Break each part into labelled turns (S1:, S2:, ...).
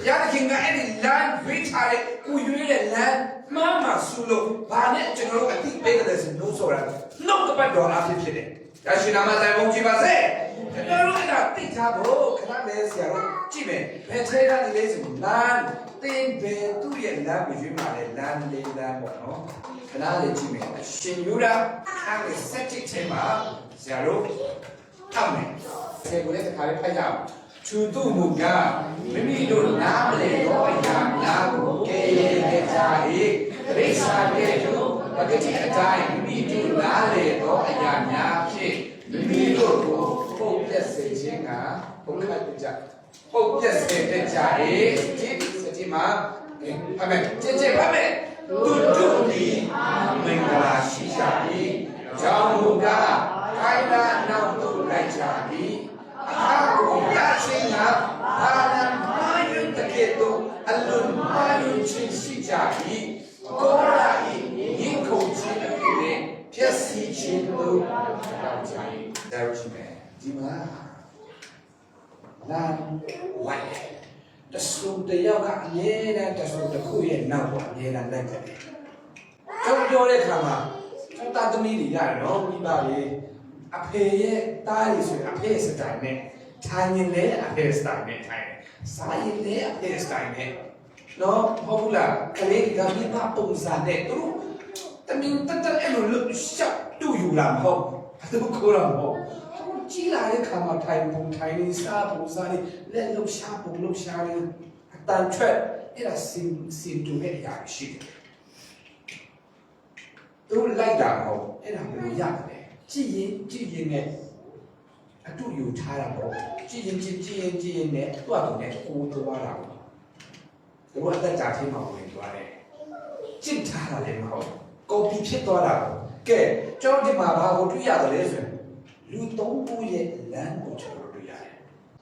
S1: ဘုရားသခင်ကအဲ့ဒီလမ်းရွေးထားတဲ့ကိုရွေးတဲ့လမ်းမှန်မှဆူလို့ဘာနဲ့ကျွန်တော်တို့အတိပေးတယ်ဆိုလို့ဆိုတာနှုတ်ကပတ်တော်အဖြစ်ဖြစ်တယ်။ဒါရှင်နာမတိုင်ပုံကြည့်ပါစေ။ကျွန်တော်တို့အဲ့ဒါသိထားဖို့ခဏလေးဆရာတို့ကြည့်မယ်။ဘယ်ထဲကနေလဲဆိုလမ်းတင်းဘယ်သူ့ရဲ့လမ်းကိုရွေးမှာလဲလမ်းလေးလမ်းပေါ့နော်။ခဏလေးကြည့်မယ်။ရှင်ယူဒာအခန်းလေးစက်တစ်ထဲမှာဆရာတို့ထောက်မယ်။ဆယ်ကိုလည်းတစ်ခါလေးဖိုက်ကြအောင်။ သူတို့မူကမိမိတို့နားမလဲတော့အရာများကိုကဲရဲကြ၏။ရိစ္ဆာတဲ့တို့ပဂတိအတိုင်းမိမိတို့နားလေတော့အရာများဖြင့်မိမိတို့ကိုပုတ်ပြက်စေခြင်းကဘုရားတကြပုတ်ပြက်စေတတ်ကြ၏ဒီစတိမှာအမေကြည်ကြည်ပါမယ်သူတို့ဒီမင်္ဂလာရှိကြ၏ကြောင့်မူကားခိုင်လာနောက်သို့လိုက်ကြ၏ အခါကိုရခြင်းကဘာလံမာယုတကဲ့သို့အလွန်မာယုခြင်းရှိကြ၏ကိုရာ၏ရင်ခုန်ခြင်းအဖြစ်နဲ့ဖြစ်စီခြင်းတို့တောင်းကြ၏ဒါရှိမယ်ဒီမှာလမ်းဝိုင်တဆုတယောက်ကအမြဲတမ်းတဆုတစ်ခုရဲ့နောက်ကအမြဲတမ်းလိုက်တယ်ကျွန်တော်ပြောတဲ့ခါမှာကျွန်တော်သမီးတွေရတယ်နော်မိဘတွေ အဖေရဲ့တားတွေဆိုရင်အဖေစတိုင်နဲ့ထိုင်ရင်လည်းအဖေစတိုင်နဲ့ထိုင်တယ်စားရင်လည်းအဖေစတိုင်နဲ့နော်ဟုတ်ဘူးလားကလေးကမိဘပုံစံနဲ့သူတို့တမင်တက်တက်အဲ့လိုလွတ်ရှောက်တူယူလာမဟုတ်ဘူးသူကိုယ်တော့မဟုတ်ဘူးကြီးလာတဲ့ခါမှာထိုင်ပုံထိုင်နေစားပုံစားနေလက်လှုပ်ရှားပုံလှုပ်ရှားနေအတန်ထွက်အဲ့ဒါစင်စင်တူရဲ့အရာရှိတယ်သူလိုက်တာမဟုတ်အဲ့ဒါဘယ်လိုရတယ် ကြည်ရင်ကြည်ရင်နဲ့အတူယူထားတာပေါ့ကြည်ရင်ကြည်ကြည်ရင်ကြည်ရင်နဲ့သူ့အတူနဲ့ကိုယ်သွားတာပေါ့သူတို့အသက်တာထဲမှာဝင်သွားတယ်ကြင့်ထားတာလည်းမဟုတ်ကော်ပီဖြစ်သွားတာပေါ့ကဲကျွန်တော်ဒီမှာဘာကိုတွေ့ရတယ်လဲဆိုရင်လူသုံးခုရဲ့လမ်းကိုကျွန်တော်တွေ့ရတယ်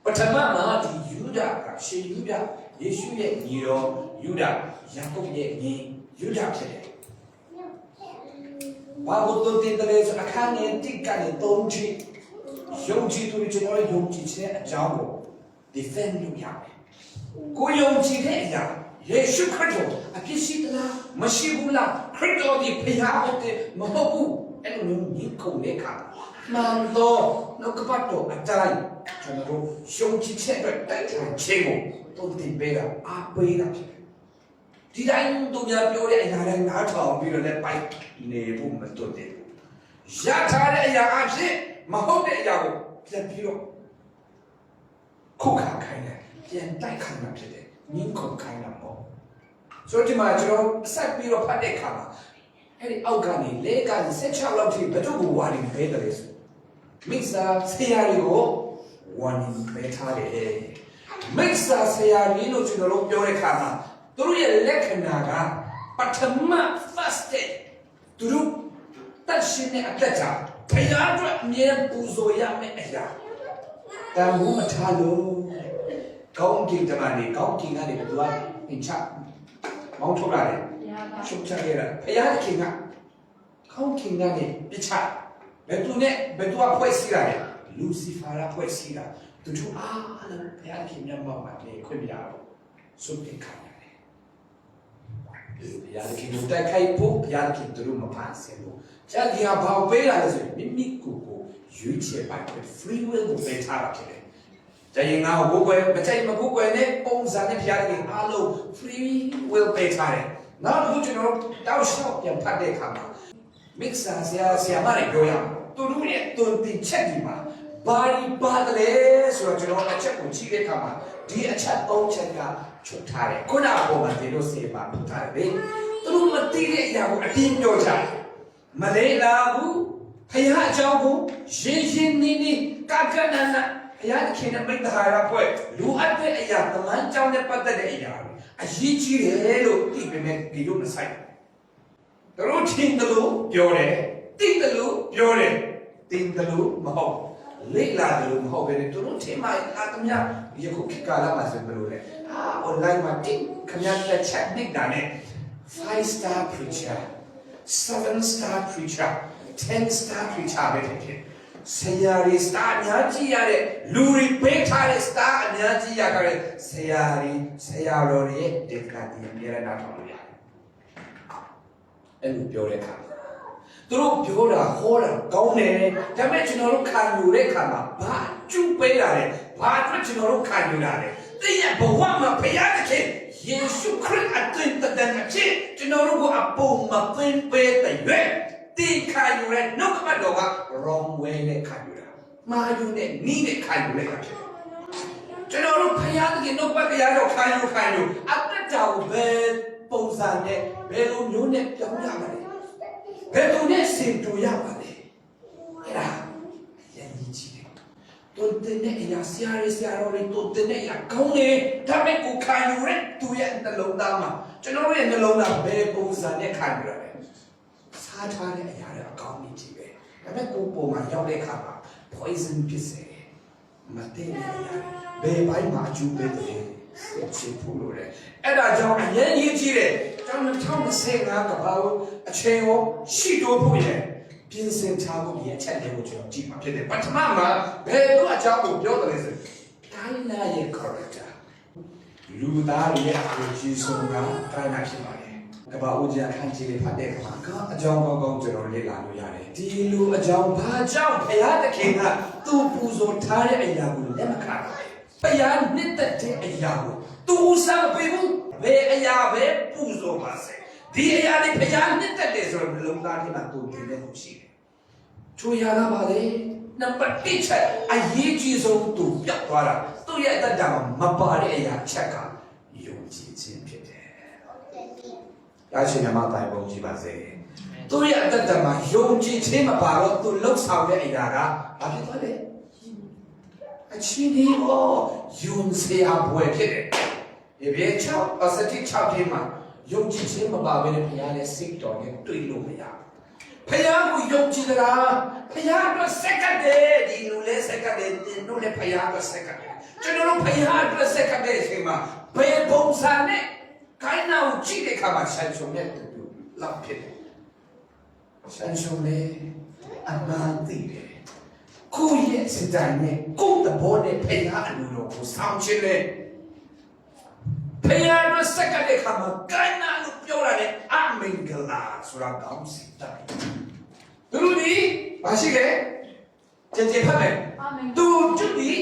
S1: ပထမမှာဒီယူဒာကရှင်ယူဒာယေရှုရဲ့ညီတော်ယူဒာယာကုပ်ရဲ့ညီယူဒာဖြစ်တယ် ဘာလို့တုတ်တင်တယ်ဆိုအခန်းငယ်တစ်ကနေသုံးချီယုံကြည်သူတွေကျွန်တော်ယုံကြည်ခြင်းအကြောင်းကို defend လုပ်ရတယ်ကိုယုံကြည်တဲ့အရာယေရှုခရစ်တော်အပြစ်ရှိသလားမရှိဘူးလားခရစ်တော်ဒီဖခင်ဟုတ်တယ်မဟုတ်ဘူးအဲ့လိုမျိုးညှိကုန်တဲ့အခါမှန်တော့နှုတ်ကပတ်တော်အတိုင်းကျွန်တော်တို့ယုံကြည်ချက်အတွက်တိုက်ထိုင်ခြင်းကိုတုံ့တင်ပေးတာအားပေးတာဖြစ်တယ် ဒီတိုင်းသူများပြောတဲ့အရာတိုင်းနားထောင်ပြီးတော့လည်းပိုက်နေဖို့မတွတ်တယ်ရထားတဲ့အရာအဖြစ်မဟုတ်တဲ့အရာကိုပြန်ပြီးတော့ခုခံခိုင်းတယ်ပြန်တိုက်ခိုင်းတာဖြစ်တယ်ငင်းခုန်ခိုင်းတာမဟုတ်ဆိုတော့ဒီမှာကျွန်တော်ဆက်ပြီးတော့ဖတ်တဲ့အခါမှာအဲ့ဒီအောက်ကနေလေကနေ16လောက်ထိဘယ်သူ့ကိုဝါနေပေးတယ်လဲဆိုမိစ္ဆာဆရာတွေကိုဝါနေပေးထားတယ်မိစ္ဆာဆရာကြီးလို့ကျွန်တော်တို့ပြောတဲ့အခါမှာ သူတို့ရဲ့လက္ခဏာကပထမ first step သူတို့တတ်ရှင်တဲ့အသက်ကြောင့်ဘုရားအတွက်အမြဲပူဇော်ရမယ့်အရာတန်ဖိုးမထားလို့ကောင်းကင်တမန်တွေကောင်းကင်ကနေဘယ်သူကပင်ချမောင်းထုတ်လာတယ်ရှုပ်ချခဲ့တာဘုရားခင်ကကောင်းကင်ကနေပြချဘယ်သူနဲ့ဘယ်သူကဖွဲ့စည်းတာလဲလူစီဖာရာဖွဲ့စည်းတာသူတို့အားလုံးဘုရားခင်မျက်မှောက်မှာနေခွင့်ပြရတော့စုပ်တင်ခံရတယ် ဘုရားခင်တို့တိုက်ခိုက်ဖို့ဘုရားခင်တို့မဖန်ဆင်းဘူးကျန်ဒီဟာဘာပေးလာလဲဆိုရင်မိမိကိုယ်ကိုရွေးချယ်ပိုင်တဲ့ free will ကိုပေးထားတာဖြစ်တယ်။ကျရင်ငါ့ကိုကိုယ်မချိုက်မကိုယ်နဲ့ပုံစံနဲ့ဘုရားခင်အားလုံး free will ပေးထားတယ်။နောက်တစ်ခုကျွန်တော်တောက်လျှောက်ပြန်ဖတ်တဲ့အခါမှာ mixer ဆရာဆရာမတွေပြောရအောင်သူတို့ရဲ့တုန်တင်ချက်ဒီမှာ ဘာဒီပါတယ်လဲဆိုတော့ကျွန်တော်အချက်ကိုကြည့်တဲ့အခါမှာဒီအချက်၃ချက်ကချုပ်ထားတယ်ခုနကပုံမှန်ဒီလိုစေပါထုတ်ထားတယ်လေသူတို့မသိတဲ့အရာကိုအတင်းပြောကြတယ်မလေးလာဘူးဖခင်အကြောင်းကိုရှင်းရှင်းနေနေကကနနဘုရားသခင်နဲ့မိတ္တဟာရဖွဲ့လူအပ်တဲ့အရာတမန်ကြောင်းနဲ့ပတ်သက်တဲ့အရာတွေအရေးကြီးတယ်လို့ဒီပေမဲ့ဒီလိုမဆိုင်ဘူးသူတို့ထင်တယ်လို့ပြောတယ်သိတယ်လို့ပြောတယ်တင်တယ်လို့မဟုတ် လေ့လာတယ်လို့မဟုတ်ဘဲနဲ့သူတို့ထင်မှလာသမျှယခုခေတ်ကာလမှာဆိုဘယ်လိုလဲအာ online မှာတင်ခမရတဲ့ချက်နေတာနဲ့5 star preacher 7 star preacher 10 star preacher ပဲဖြစ်ဖြစ်ဆရာတွေစတာအများကြီးရတဲ့လူတွေပေးထားတဲ့စတာအများကြီးရကြတဲ့ဆရာတွေဆရာတော်တွေရဲ့ဒီကတိအမြဲတမ်းနားထောင်လို့ရတယ်အဲ့လိုပြောတဲ့အခါ သူတို့ပြောတာဟောတာကောင်းတယ်ဒါပေမဲ့ကျွန်တော်တို့ခံယူတဲ့အခါမှာဘာကျူပေးတာလဲဘာအတွက်ကျွန်တော်တို့ခံယူတာလဲတည့်ရဘဝမှာဘုရားသခင်ယေရှုခရစ်အသွင်တန်အဖြစ်ကျွန်တော်တို့ကအပုံမသွင်းပေးတဲ့ရွယ်တိခံယူတဲ့နှုတ်ကပတ်တော်က wrong way နဲ့ခံယူတာမာယူနဲ့နီးနဲ့ခံယူလိုက်တာဖြစ်တယ်ကျွန်တော်တို့ဘုရားသခင်နှုတ်ပတ်တရားတော်ခံယူခံယူအတ္တကြောင့်ဘယ်ပုံစံနဲ့ဘယ်လိုမျိုးနဲ့ပြောင်းရမလဲ ဘယ်လိုနဲ့စင်တူရပါလဲအဲ့ဒါရည်ကြီးကြီးတယ်တုန်တဲ့နဲ့အရာဆရာရေးဆရာတော်တွေတုန်တဲ့နဲ့အရာကောင်းတယ်ဒါပေမဲ့ကိုခံယူတဲ့သူရဲ့နှလုံးသားမှာကျွန်တော်တို့ရဲ့နှလုံးသားဘယ်ပုံစံနဲ့ခံယူရလဲစားထားတဲ့အရာတွေအကောင်းကြီးပဲဒါပေမဲ့ကိုပုံမှာရောက်တဲ့အခါမှာ poison ဖြစ်စေတယ်မတည့်တဲ့အရာတွေဘယ်ဘိုင်းမှာအကျူပေးတယ်ဆက်ချဖို့လို့လေအဲ့ဒါကြောင့်အရင်ရေးကြည့်တယ် ကျောင်း2025ကဘာလို့အချိန်ကိုရှိတော့ဖို့ရဲ့ပြင်ဆင်ထားဖို့ဒီအချက်တွေကိုကျွန်တော်ကြည့်မှာဖြစ်တယ်ပထမမှာဘယ်လိုအကြောင်းကိုပြောတယ်လဲဆိုတိုင်းနာရဲ့ character လူသားရဲ့အကိုကြီးဆုံးကတိုင်းနာဖြစ်ပါတယ်ကဘာဦးကျန်အခန်းကြီးလေးဖတ်တဲ့အခါမှာကအကြောင်းကောင်းကောင်းကျွန်တော်လေ့လာလို့ရတယ်ဒီလူအကြောင်းဘာကြောင့်ဘုရားသခင်ကသူ့ပူဇော်ထားတဲ့အရာကိုလက်မခံတာလဲဘုရားနှစ်သက်တဲ့အရာကိုသူဥစားပေးဘူး ဘယ်အရာပဲပူဇော်ပါစေဒီအရာတွေဘုရားနှစ်သက်တယ်ဆိုတော့ဘလုံးသားထဲမှာသူတင်တဲ့သူရှိတယ်ချိုရလာပါလေနံပါတ်1ချက်အရေးကြီးဆုံးသူပြတ်သွားတာသူ့ရဲ့အတ္တမှာမပါတဲ့အရာချက်ကယုံကြည်ခြင်းဖြစ်တယ်။ဒါရှင်မြတ်တိုင်ပုံကြည့်ပါစေ။သူ့ရဲ့အတ္တမှာယုံကြည်ခြင်းမပါတော့သူလှုပ်ဆောင်တဲ့အရာကဘာဖြစ်သွားလဲ။အချင်းဒီကိုယုံစရာဘွယ်ဖြစ်တယ်။ ဒီဘေးချောက်အစတိချောက်ခြင်းမှာယုံကြည်ခြင်းမပါဘဲနဲ့ဘုရားရဲ့စိတ်တော်နဲ့တွေ့လို့မရဘူး။ဖယားကိုယုံကြည်တာဖယားအတွက်စက္ကတဲ့ဒီလူလေးစက္ကတဲ့ဒီလူလေးဖယားအတွက်စက္ကတဲ့ကျွန်တော်တို့ဖယားအတွက်စက္ကတဲ့အချိန်မှာဘယ်ပုံစံနဲ့ခိုင်းနာကိုကြည့်တဲ့အခါမှာဆန်ချုံနဲ့တူတူလောက်ဖြစ်တယ်ဆန်ချုံလေးအမှန်တည်တယ်ကိုယ့်ရဲ့စတိုင်နဲ့ကိုယ့်တဘောနဲ့ဖယားအလိုတော်ကိုဆောင်ချင်တ ယ်ဖယားအတွက်စက္ကတဲ့အခါမှာခိုင်းနာလို့ပြောတာလေအမင်္ဂလာဆိုတာကောင်းစီတိုင်းသူတို့ဒီမရှိခဲ့ကြင်ကြင်ဖတ်မယ်
S2: အာမင်
S1: သူတို့ဒီ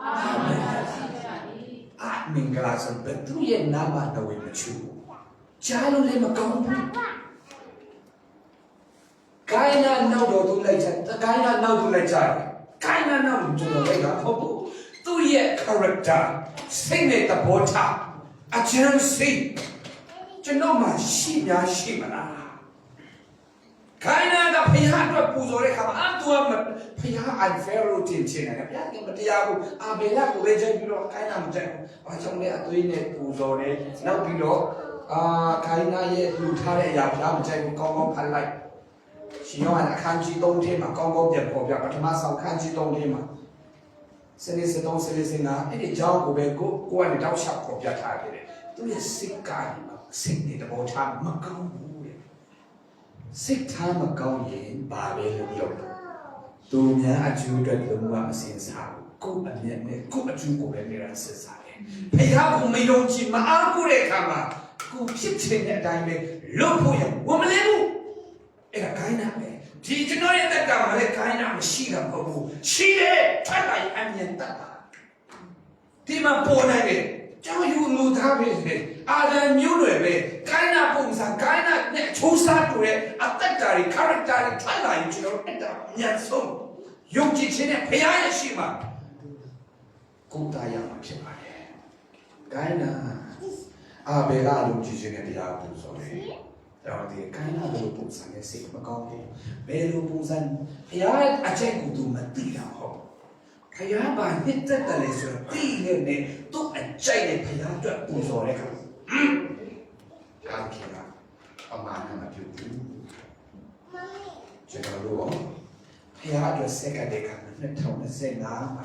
S2: အာမင်ရှိကြ၏
S1: အမင်္ဂလာဆိုဘယ်သူရဲ့နာမတော်ဝင်မချူကြားလို့လည်းမကောင်းဘူးကိုင်းနာနောက်တော်သူလိုက်ချက်ကိုင်းနာနောက်သူလိုက်ချက်ကိုင်းနာနောက်သူကျွန်တော်လိုက်တာဟုတ်ဘူးသူရဲ့ character စိတ်နဲ့သဘောထား အချမ်းစိတ်ကျွန်တော်မှရှိများရှိမလားခိုင်းနာကဖျားအတွက်ပူဇော်တဲ့ခါမှာအတူအမဖျား unfair လို့တင်ချင်တယ်ဗျာဒီမတရားဘူးအာဘေလာကိုပဲချိန်ပြီးတော့ခိုင်းနာမကြိုက်ဘူး။ဘာကြောင့်လဲအသွေးနဲ့ပူဇော်တယ်။နောက်ပြီးတော့အာခိုင်းနာရဲ့လူထားတဲ့အရာဖျားမကြိုက်ဘူးကောင်းကောင်းဖတ်လိုက်။ရှင်ယောဟန်အခန်းကြီး3ထဲမှာကောင်းကောင်းပြန်ပေါ်ပြပထမဆောင်ခန်းကြီး3ထဲမှာ စနေစတုံးစနေစင်နာအဲ့ဒီကြောင်းကိုပဲကိုကိုကနေတောက်လျှောက်ပေါ်ပြထားခဲ့တယ်။သူရဲ့စိတ်ကားစိတ်နဲ့တဘောထားမကောင်းဘူးတဲ့။စိတ်ထားမကောင်းရင်ဘာပဲလုပ်လို့သူများအကျိုးအတွက်လုံးဝမစင်စားဘူးကိုယ့်အမျက်နဲ့ကိုယ့်အကျိုးကိုပဲနေတာစစ်စားတယ်ဖခင်ကမယုံကြည်မအားကိုးတဲ့အခါမှာကိုဖြစ်ချင်တဲ့အတိုင်းပဲလုပ်ဖို့ရဝမလဲဘူးအဲ့ဒါခိုင်းတာပဲ ဒီကျွန်တော်ရဲ့တက်ကမှာလည်းခိုင်းတာမရှိတာမဟုတ်ဘူးရှိတယ်ထွက်လာရင်အမြင်တတ်ပါဒီမှာပေါ်နိုင်တယ်ကျောင်းယူလူသားပဲလေအာဒံမျိုးတွေပဲခိုင်းတာပုံစံခိုင်းတာနဲ့ချိုးစားတူတဲ့အသက်တာတွေ character တွေထွက်လာရင်ကျွန်တော်တို့အဲ့ဒါအမြတ်ဆုံးယုံကြည်ခြင်းနဲ့ဖခင်ရဲ့ရှိမှာကိုယ်သားရမှာဖြစ်ပါတယ်ခိုင်းတာအာဘေလာယုံကြည်ခြင်းနဲ့တရားပူဇော်တယ် တော့ဒီခိုင်းတာလိုပုံစံနဲ့စိတ်မကောင်းဘူးဘယ်လိုပုံစံဖခင်အချက်ကိုသူမသိတာဟုတ်ဖယားပါနှစ်သက်တယ်လေဆိုတော့တိနေနေသူ့အကြိုက်တဲ့ဖယားအတွက်ပူဇော်တဲ့ခါဟမ်ကာကီလာအမှန်နဲ့မပြုဘူးကျွန်တော်တို့ဖယားအတွက်စက်ကတဲ့ခါ2025မှာ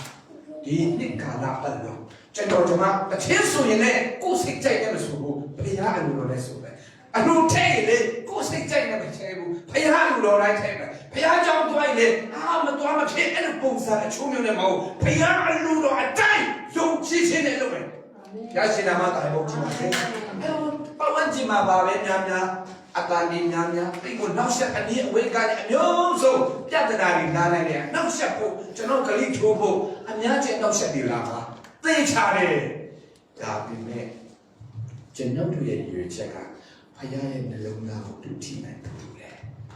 S1: ဒီနှစ်ကာလပတ်လုံးကျွန်တော်ကျွန်မအချင်းဆိုရင်လည်းကိုယ်စိတ်ကြိုက်တယ်မဆိုဘူးဖယားအလိုတော်လည်းဆိုပဲ အလိုထဲလေကိုယ်စိတ်ကြိုက်တယ်မချဲဘူးဖယားအလိုတော်တိုင်းထဲပဲဖဘုရားကြောင့်တွိုင်းလေအာမတွားမဖြစ်အဲ့လိုပုံစံအချိုးမျိုးနဲ့မဟုတ်ဘုရားအလိုတော်အတိုင်းယုံကြည်ခြင်းနဲ့လုပ်မယ်ရရှိနာမတာဘုရားပါအဲ့တော့ပတ်ဝန်းကျင်မှာပါပဲများများအတန်ဒီများများဒီကိုနောက်ဆက်အနည်းအဝေးကနေအမျိုးဆုံးပြဿနာတွေလာနိုင်တယ်နောက်ဆက်ဖို့ကျွန်တော်ဂလိထိုးဖို့အများကြီးနောက်ဆက်တွေလာပါသိချတယ်ဒါပေမဲ့ကျွန်တော်တို့ရဲ့ရွေချက်က ဖခင်ရဲ့နှလုံးသားကိုတူထိနိုင်တူတယ်